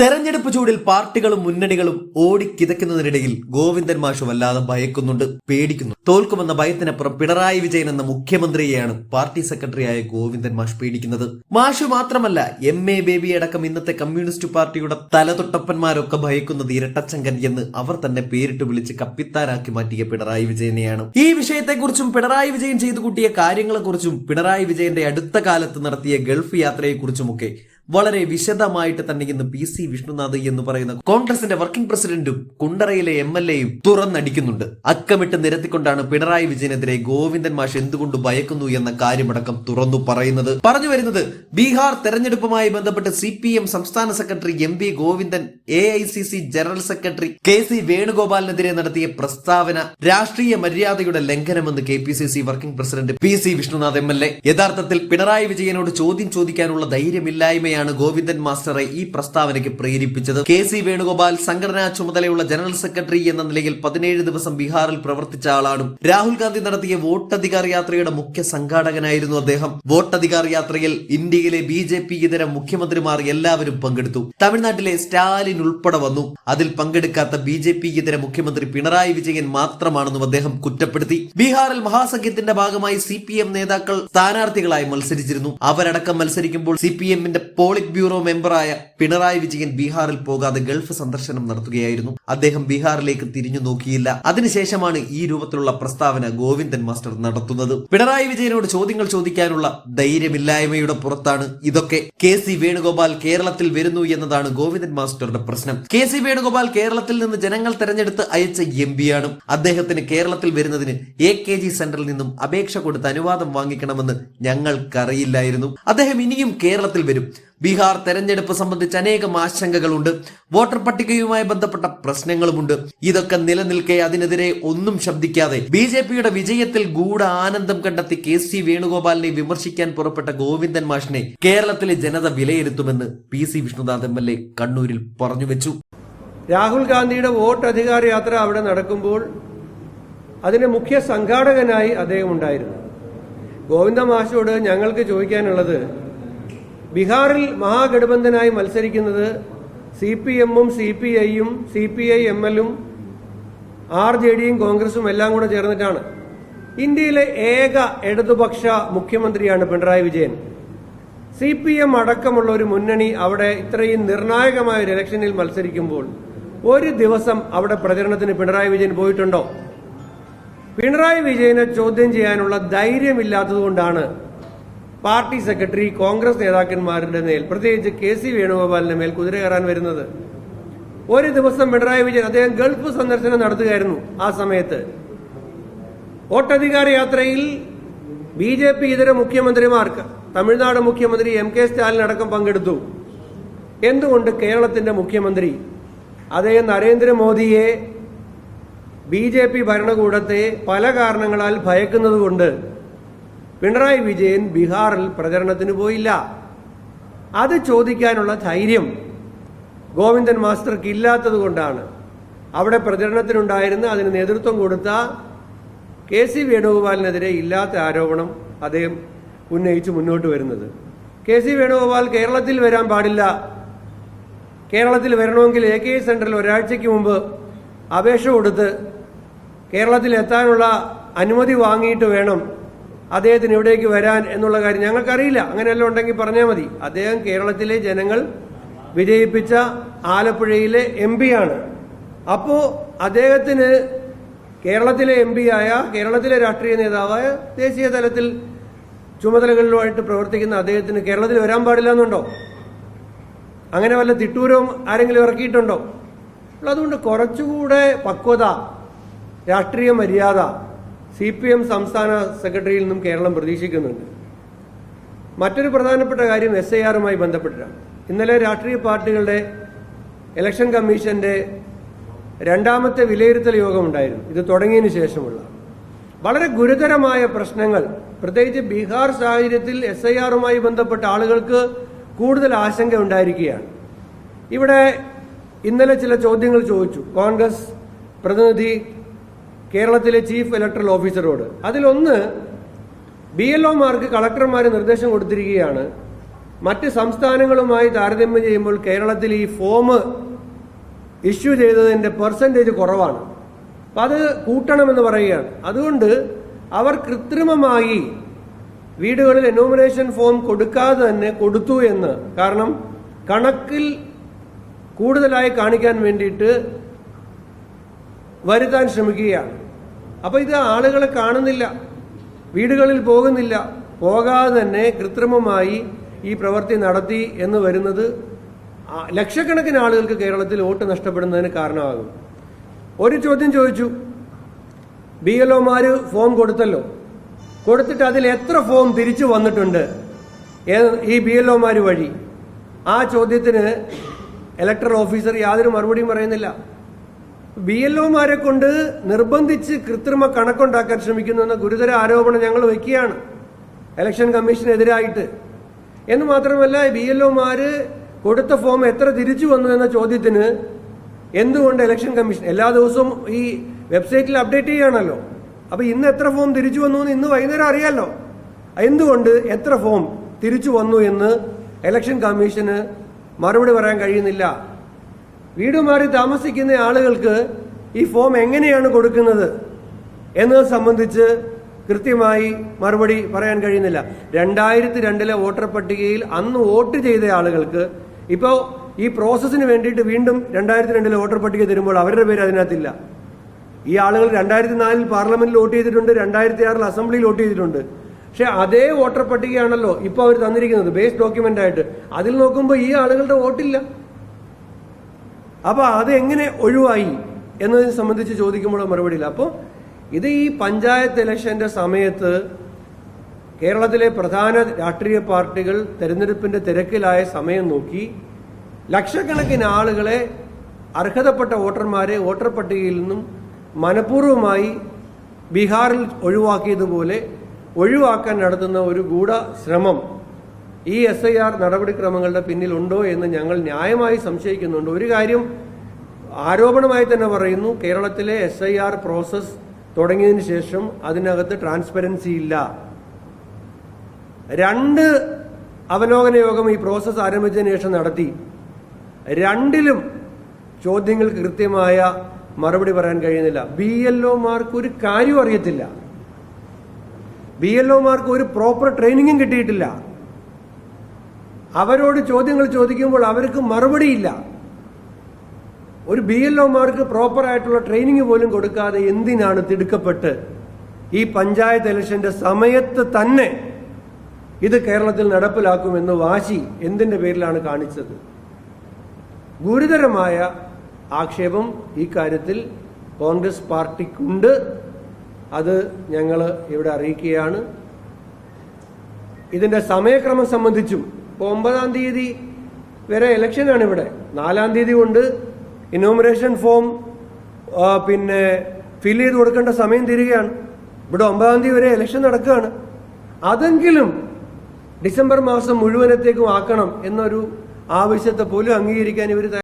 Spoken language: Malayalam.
തെരഞ്ഞെടുപ്പ് ചൂടിൽ പാർട്ടികളും മുന്നണികളും ഓടിക്കിതയ്ക്കുന്നതിനിടയിൽ ഗോവിന്ദൻ മാഷു വല്ലാതെ ഭയക്കുന്നുണ്ട് പേടിക്കുന്നു. തോൽക്കുമെന്ന ഭയത്തിനപ്പുറം പിണറായി വിജയൻ എന്ന മുഖ്യമന്ത്രിയെയാണ് പാർട്ടി സെക്രട്ടറിയായ ഗോവിന്ദൻ മാഷ് പേടിക്കുന്നത്. മാഷു മാത്രമല്ല എം എ ബേബി അടക്കം ഇന്നത്തെ കമ്മ്യൂണിസ്റ്റ് പാർട്ടിയുടെ തലതൊട്ടപ്പന്മാരൊക്കെ ഭയക്കുന്നത് ഇരട്ടച്ചങ്കൻ എന്ന് അവർ തന്നെ പേരിട്ട് വിളിച്ച് കപ്പിത്താനാക്കി മാറ്റിയ പിണറായി വിജയനെയാണ്. ഈ വിഷയത്തെക്കുറിച്ചും പിണറായി വിജയൻ ചെയ്തു കൂട്ടിയ കാര്യങ്ങളെക്കുറിച്ചും പിണറായി വിജയന്റെ അടുത്ത കാലത്ത് നടത്തിയ ഗൾഫ് യാത്രയെക്കുറിച്ചുമൊക്കെ വളരെ വിശദമായിട്ട് തന്നെ ഇന്ന് പി സി വിഷ്ണുനാഥ് എന്ന് പറയുന്ന കോൺഗ്രസിന്റെ വർക്കിംഗ് പ്രസിഡന്റും കുണ്ടറയിലെ എം എൽ എയും തുറന്നടിക്കുന്നുണ്ട്. അക്കമിട്ട് നിരത്തിക്കൊണ്ടാണ് പിണറായി വിജയനെതിരെ ഗോവിന്ദൻ മാഷ് എന്തുകൊണ്ട് ഭയക്കുന്നു എന്ന കാര്യമടക്കം തുറന്നു പറയുന്നത്. പറഞ്ഞു വരുന്നത് ബീഹാർ തെരഞ്ഞെടുപ്പുമായി ബന്ധപ്പെട്ട് സി പി എം സംസ്ഥാന secretary M V Govindan A I C C general secretary K C വേണുഗോപാലിനെതിരെ നടത്തിയ പ്രസ്താവന രാഷ്ട്രീയ മര്യാദയുടെ ലംഘനമെന്ന് K P C C working president P C Vishnunath M L A. യഥാർത്ഥത്തിൽ പിണറായി വിജയനോട് ചോദ്യം ചോദിക്കാനുള്ള ധൈര്യമില്ലായ്മയാണ് ഗോവിന്ദൻ മാസ്റ്ററെ ഈ പ്രസ്താവനയ്ക്ക് പ്രേരിപ്പിച്ചത്. കെ സി വേണുഗോപാൽ സംഘടനാ ചുമതലയുള്ള ജനറൽ സെക്രട്ടറി എന്ന നിലയിൽ പതിനേഴ് ദിവസം ബീഹാറിൽ പ്രവർത്തിച്ച ആളാണ്. രാഹുൽ ഗാന്ധി നടത്തിയ വോട്ടധികാർ യാത്രയുടെ മുഖ്യ സംഘാടകനായിരുന്നു അദ്ദേഹം. വോട്ടധികാർ യാത്രയിൽ ഇന്ത്യയിലെ ബി ജെ പി ഇതര മുഖ്യമന്ത്രിമാർ എല്ലാവരും പങ്കെടുത്തു. തമിഴ്നാട്ടിലെ സ്റ്റാലിൻ ഉൾപ്പെടെ വന്നു. അതിൽ പങ്കെടുക്കാത്ത ബി ജെ പി ഇതര മുഖ്യമന്ത്രി പിണറായി വിജയൻ മാത്രമാണെന്നും അദ്ദേഹം കുറ്റപ്പെടുത്തി. ബീഹാറിൽ മഹാസഖ്യത്തിന്റെ ഭാഗമായി സി പി എം നേതാക്കൾ സ്ഥാനാർത്ഥികളായി മത്സരിച്ചിരുന്നു. അവരടക്കം മത്സരിക്കുമ്പോൾ സി പി എമ്മിന്റെ പോളിറ്റ് ബ്യൂറോ മെമ്പറായ പിണറായി വിജയൻ ബീഹാറിൽ പോകാതെ ഗൾഫ് സന്ദർശനം നടത്തുകയായിരുന്നു. അദ്ദേഹം ബീഹാറിലേക്ക് തിരിഞ്ഞു നോക്കിയില്ല. അതിനുശേഷമാണ് ഈ രൂപത്തിലുള്ള പ്രസ്താവന ഗോവിന്ദൻ മാസ്റ്റർ നടത്തുന്നത്. പിണറായി വിജയനോട് ചോദ്യങ്ങൾ ചോദിക്കാനുള്ള ധൈര്യമില്ലായ്മയുടെ പുറത്താണ് ഇതൊക്കെ. കെ സി വേണുഗോപാൽ കേരളത്തിൽ വരുന്നു എന്നതാണ് ഗോവിന്ദൻ മാസ്റ്ററുടെ പ്രശ്നം. കെ സി വേണുഗോപാൽ കേരളത്തിൽ നിന്ന് ജനങ്ങൾ തെരഞ്ഞെടുത്ത് അയച്ച എം പിയാണ്. അദ്ദേഹത്തിന് കേരളത്തിൽ വരുന്നതിന് എ കെ ജി സെന്ററിൽ നിന്നും അപേക്ഷ കൊടുത്ത് അനുവാദം വാങ്ങിക്കണമെന്ന് ഞങ്ങൾക്കറിയില്ലായിരുന്നു. അദ്ദേഹം ഇനിയും കേരളത്തിൽ വരും. ബീഹാർ തെരഞ്ഞെടുപ്പ് സംബന്ധിച്ച് അനേകം ആശങ്കകളുണ്ട്. വോട്ടർ പട്ടികയുമായി ബന്ധപ്പെട്ട പ്രശ്നങ്ങളുമുണ്ട്. ഇതൊക്കെ നിലനിൽക്കെ അതിനെതിരെ ഒന്നും ശബ്ദിക്കാതെ. ബി ജെ പിയുടെ വിജയത്തിൽ ഗൂഢ ആനന്ദം കണ്ടെത്തി കെ സി വേണുഗോപാലിനെ വിമർശിക്കാൻ പുറപ്പെട്ട ഗോവിന്ദൻ മാഷിനെ കേരളത്തിലെ ജനത വിലയിരുത്തുമെന്ന് P C Vishnunath M L A കണ്ണൂരിൽ പറഞ്ഞു വെച്ചു. രാഹുൽ ഗാന്ധിയുടെ വോട്ട് അധികാര യാത്ര അവിടെ നടക്കുമ്പോൾ അതിന് മുഖ്യ സംഘാടകനായി അദ്ദേഹം ഉണ്ടായിരുന്നു. ഗോവിന്ദ മാഷോട് ഞങ്ങൾക്ക് ചോദിക്കാനുള്ളത് ബീഹാറിൽ മഹാഗഠബന്ധനായി മത്സരിക്കുന്നത് സി പി എമ്മും സി പി ഐയും സി പി ഐ എം എല്ലും ആർ ജെ ഡിയും കോൺഗ്രസും എല്ലാം കൂടെ ചേർന്നിട്ടാണ്. ഇന്ത്യയിലെ ഏക ഇടതുപക്ഷ മുഖ്യമന്ത്രിയാണ് Pinarayi Vijayan. C P M അടക്കമുള്ള ഒരു മുന്നണി അവിടെ ഇത്രയും നിർണായകമായ ഒരു ഇലക്ഷനിൽ മത്സരിക്കുമ്പോൾ ഒരു ദിവസം അവിടെ പ്രചരണത്തിന് പിണറായി വിജയൻ പോയിട്ടുണ്ടോ? പിണറായി വിജയനെ ചോദ്യം ചെയ്യാനുള്ള ധൈര്യമില്ലാത്തതുകൊണ്ടാണ് പാർട്ടി സെക്രട്ടറി കോൺഗ്രസ് നേതാക്കന്മാരുടെ മേൽ പ്രത്യേകിച്ച് കെ സി വേണുഗോപാലിന്റെ മേൽ കുതിര കയറാൻ വരുന്നത്. ഒരു ദിവസം പിണറായി വിജയൻ അദ്ദേഹം ഗൾഫ് സന്ദർശനം നടത്തുകയായിരുന്നു ആ സമയത്ത്. വോട്ടധികാര യാത്രയിൽ ബി ജെ പി ഇതര മുഖ്യമന്ത്രിമാർക്ക് തമിഴ്നാട് മുഖ്യമന്ത്രി എം കെ സ്റ്റാലിൻ അടക്കം പങ്കെടുത്തു. എന്തുകൊണ്ട് കേരളത്തിന്റെ മുഖ്യമന്ത്രി അദ്ദേഹം നരേന്ദ്രമോദിയെ ബി ജെ പി ഭരണകൂടത്തെ പല കാരണങ്ങളാൽ ഭയക്കുന്നതുകൊണ്ട് പിണറായി വിജയൻ ബീഹാറിൽ പ്രചരണത്തിന് പോയില്ല. അത് ചോദിക്കാനുള്ള ധൈര്യം ഗോവിന്ദൻ മാസ്റ്റർക്ക് ഇല്ലാത്തത് കൊണ്ടാണ്. അവിടെ പ്രചരണത്തിനുണ്ടായിരുന്ന അതിന് നേതൃത്വം കൊടുത്ത കെ സി വേണുഗോപാലിനെതിരെ ഇല്ലാത്ത ആരോപണം അദ്ദേഹം ഉന്നയിച്ച് മുന്നോട്ട് വരുന്നത്. കെ സി വേണുഗോപാൽ കേരളത്തിൽ വരാൻ പാടില്ല. കേരളത്തിൽ വരണമെങ്കിൽ എ കെ സെന്ററിൽ ഒരാഴ്ചയ്ക്ക് മുമ്പ് അപേക്ഷ കൊടുത്ത് കേരളത്തിൽ എത്താനുള്ള അനുമതി വാങ്ങിയിട്ട് വേണം. അദ്ദേഹത്തിന് ഇവിടേക്ക് വരാൻ എന്നുള്ള കാര്യം ഞങ്ങൾക്കറിയില്ല. അങ്ങനെയല്ല ഉണ്ടെങ്കിൽ പറഞ്ഞാൽ മതി. അദ്ദേഹം കേരളത്തിലെ ജനങ്ങൾ വിജയിപ്പിച്ച ആലപ്പുഴയിലെ എം ആണ് അപ്പോൾ അദ്ദേഹത്തിന് കേരളത്തിലെ എം ആയ കേരളത്തിലെ രാഷ്ട്രീയ നേതാവായ ദേശീയ തലത്തിൽ ചുമതലകളിലുമായിട്ട് പ്രവർത്തിക്കുന്ന അദ്ദേഹത്തിന് കേരളത്തിൽ വരാൻ പാടില്ല എന്നുണ്ടോ? അങ്ങനെ വല്ല തിട്ടൂരവും ആരെങ്കിലും ഇറക്കിയിട്ടുണ്ടോ? അതുകൊണ്ട് കുറച്ചുകൂടെ പക്വത രാഷ്ട്രീയ മര്യാദ സി പി എം സംസ്ഥാന സെക്രട്ടറിയിൽ നിന്നും കേരളം പ്രതീക്ഷിക്കുന്നുണ്ട്. മറ്റൊരു പ്രധാനപ്പെട്ട കാര്യം എസ് ഐ ആറുമായി ബന്ധപ്പെട്ടിട്ടാണ്. ഇന്നലെ രാഷ്ട്രീയ പാർട്ടികളുടെ ഇലക്ഷൻ കമ്മീഷന്റെ രണ്ടാമത്തെ വിലയിരുത്തൽ യോഗം ഉണ്ടായിരുന്നു. ഇത് തുടങ്ങിയതിന് ശേഷമുള്ള. വളരെ ഗുരുതരമായ പ്രശ്നങ്ങൾ. പ്രത്യേകിച്ച് ബീഹാർ സാഹചര്യത്തിൽ എസ് ഐ ആറുമായി ബന്ധപ്പെട്ട ആളുകൾക്ക് കൂടുതൽ ആശങ്ക ഉണ്ടായിരിക്കുകയാണ്. ഇവിടെ ഇന്നലെ ചില ചോദ്യങ്ങൾ ചോദിച്ചു. കോൺഗ്രസ് പ്രതിനിധി കേരളത്തിലെ ചീഫ് ഇലക്ട്രൽ ഓഫീസറോട് അതിലൊന്ന് ബി എൽ ഒമാർക്ക് കളക്ടർമാർ നിർദ്ദേശം കൊടുത്തിരിക്കുകയാണ്. മറ്റ് സംസ്ഥാനങ്ങളുമായി താരതമ്യം ചെയ്യുമ്പോൾ കേരളത്തിൽ ഈ ഫോം ഇഷ്യൂ ചെയ്തതിന്റെ പെർസെന്റേജ് കുറവാണ്. അപ്പം അത് കൂട്ടണമെന്ന് പറയുകയാണ്. അതുകൊണ്ട് അവർ കൃത്രിമമായി വീടുകളിൽ എനോമിനേഷൻ ഫോം കൊടുക്കാതെ തന്നെ കൊടുത്തു എന്ന്. കാരണം കണക്കിൽ കൂടുതലായി കാണിക്കാൻ വേണ്ടിയിട്ട് വരുത്താൻ ശ്രമിക്കുകയാണ്. അപ്പൊ ഇത് ആളുകളെ കാണുന്നില്ല വീടുകളിൽ പോകുന്നില്ല. പോകാതെ തന്നെ കൃത്രിമമായി ഈ പ്രവൃത്തി നടത്തി എന്ന് വരുന്നത് ലക്ഷക്കണക്കിന് ആളുകൾക്ക് കേരളത്തിൽ വോട്ട് നഷ്ടപ്പെടുന്നതിന് കാരണമാകും. ഒരു ചോദ്യം ചോദിച്ചു. ബി എൽ ഒമാര് ഫോം കൊടുത്തല്ലോ. കൊടുത്തിട്ട് അതിൽ എത്ര ഫോം തിരിച്ചു വന്നിട്ടുണ്ട് ഈ ബി എൽ ഒമാര് വഴി? ആ ചോദ്യത്തിന് ഇലക്ടറൽ ഓഫീസർ യാതൊരു മറുപടിയും പറയുന്നില്ല. ബി എൽ ഒമാരെ കൊണ്ട് നിർബന്ധിച്ച് കൃത്രിമ കണക്കുണ്ടാക്കാൻ ശ്രമിക്കുന്നു എന്ന ഗുരുതര ആരോപണം ഞങ്ങൾ വയ്ക്കുകയാണ്. ഇലക്ഷൻ കമ്മീഷനെതിരായിട്ട്. എന്ന് മാത്രമല്ല ബി എൽ ഒമാര് കൊടുത്ത ഫോം എത്ര തിരിച്ചു വന്നു എന്ന ചോദ്യത്തിന് എന്തുകൊണ്ട് ഇലക്ഷൻ കമ്മീഷൻ എല്ലാ ദിവസവും ഈ വെബ്സൈറ്റിൽ അപ്ഡേറ്റ് ചെയ്യുകയാണല്ലോ. അപ്പൊ ഇന്ന് എത്ര ഫോം തിരിച്ചു വന്നു എന്ന് ഇന്ന് വൈകുന്നേരം അറിയാമല്ലോ എന്തുകൊണ്ട് എത്ര ഫോം തിരിച്ചു വന്നു എന്ന് ഇലക്ഷൻ കമ്മീഷന് മറുപടി പറയാൻ കഴിയുന്നില്ല. വീട് മാറി താമസിക്കുന്ന ആളുകൾക്ക് ഈ ഫോം എങ്ങനെയാണ് കൊടുക്കുന്നത് എന്നത് സംബന്ധിച്ച് കൃത്യമായി മറുപടി പറയാൻ കഴിയുന്നില്ല. രണ്ടായിരത്തി രണ്ടിലെ വോട്ടർ പട്ടികയിൽ അന്ന് വോട്ട് ചെയ്ത ആളുകൾക്ക് ഇപ്പോൾ ഈ പ്രോസസ്സിന് വേണ്ടിയിട്ട് വീണ്ടും രണ്ടായിരത്തി രണ്ടിലെ വോട്ടർ പട്ടിക തരുമ്പോൾ അവരുടെ പേര് അതിനകത്തില്ല. ഈ ആളുകൾ രണ്ടായിരത്തി നാലിൽ പാർലമെന്റിൽ വോട്ട് ചെയ്തിട്ടുണ്ട് രണ്ടായിരത്തി ആറിൽ അസംബ്ലിയിൽ വോട്ട് ചെയ്തിട്ടുണ്ട്. പക്ഷെ അതേ വോട്ടർ പട്ടികയാണല്ലോ ഇപ്പോൾ അവർ തന്നിരിക്കുന്നത് ബേസ് ഡോക്യുമെന്റ് ആയിട്ട് അതിൽ നോക്കുമ്പോൾ ഈ ആളുകളുടെ വോട്ടില്ല. അപ്പൊ അത് എങ്ങനെ ഒഴിവായി എന്നതിനെ സംബന്ധിച്ച് ചോദിക്കുമ്പോൾ മറുപടിയില്ല അപ്പോൾ ഇത് ഈ പഞ്ചായത്ത് ഇലക്ഷന്റെ സമയത്ത് കേരളത്തിലെ പ്രധാന രാഷ്ട്രീയ പാർട്ടികൾ തെരഞ്ഞെടുപ്പിന്റെ തിരക്കിലായ സമയം നോക്കി ലക്ഷക്കണക്കിന് ആളുകളെ അർഹതപ്പെട്ട വോട്ടർമാരെ വോട്ടർ പട്ടികയിൽ നിന്നും മനഃപൂർവമായി ബീഹാറിൽ ഒഴിവാക്കിയതുപോലെ ഒഴിവാക്കാൻ നടത്തുന്ന ഒരു ഗൂഢ ശ്രമം ഈ എസ് ഐ ആർ നടപടിക്രമങ്ങളുടെ പിന്നിലുണ്ടോ എന്ന് ഞങ്ങൾ ന്യായമായി സംശയിക്കുന്നുണ്ട്. ഒരു കാര്യം ആരോപണമായി തന്നെ പറയുന്നു കേരളത്തിലെ എസ് ഐ ആർ പ്രോസസ് തുടങ്ങിയതിന് ശേഷം അതിനകത്ത് ട്രാൻസ്പെറൻസി ഇല്ല. രണ്ട് അവലോകന യോഗം ഈ പ്രോസസ് ആരംഭിച്ചതിന് ശേഷം നടത്തി. രണ്ടിലും ചോദ്യങ്ങൾക്ക് കൃത്യമായ മറുപടി പറയാൻ കഴിയുന്നില്ല. ബി എൽ ഒമാർക്ക് ഒരു കാര്യവും അറിയത്തില്ല. ബി എൽ ഒമാർക്ക് ഒരു പ്രോപ്പർ ട്രെയിനിങ്ങും കിട്ടിയിട്ടില്ല. അവരോട് ചോദ്യങ്ങൾ ചോദിക്കുമ്പോൾ അവർക്ക് മറുപടിയില്ല. ഒരു ബി എൽ ഒമാർക്ക് പ്രോപ്പറായിട്ടുള്ള ട്രെയിനിങ് പോലും കൊടുക്കാതെ എന്തിനാണ് തിടുക്കപ്പെട്ട് ഈ പഞ്ചായത്ത് ഇലക്ഷന്റെ സമയത്ത് തന്നെ ഇത് കേരളത്തിൽ നടപ്പിലാക്കുമെന്ന് വാശി എന്തിന്റെ പേരിലാണ് കാണിച്ചത്? ഗുരുതരമായ ആക്ഷേപം ഈ കാര്യത്തിൽ കോൺഗ്രസ് പാർട്ടിക്കുണ്ട്. അത് ഞങ്ങൾ ഇവിടെ അറിയിക്കുകയാണ്. ഇതിന്റെ സമയക്രമം സംബന്ധിച്ചും ഒമ്പതാം തീയതി വരെ ഇലക്ഷനാണ് ഇവിടെ. നാലാം തീയതി കൊണ്ട് ഇനോമിനേഷൻ ഫോം പിന്നെ ഫിൽ ചെയ്ത് കൊടുക്കേണ്ട സമയം തീരുകയാണ്. ഇവിടെ ഒമ്പതാം തീയതി വരെ ഇലക്ഷൻ നടക്കുകയാണ്. അതെങ്കിലും ഡിസംബർ മാസം മുഴുവനത്തേക്കും ആക്കണം എന്നൊരു ആവശ്യത്തെ പോലും അംഗീകരിക്കാൻ ഇവർ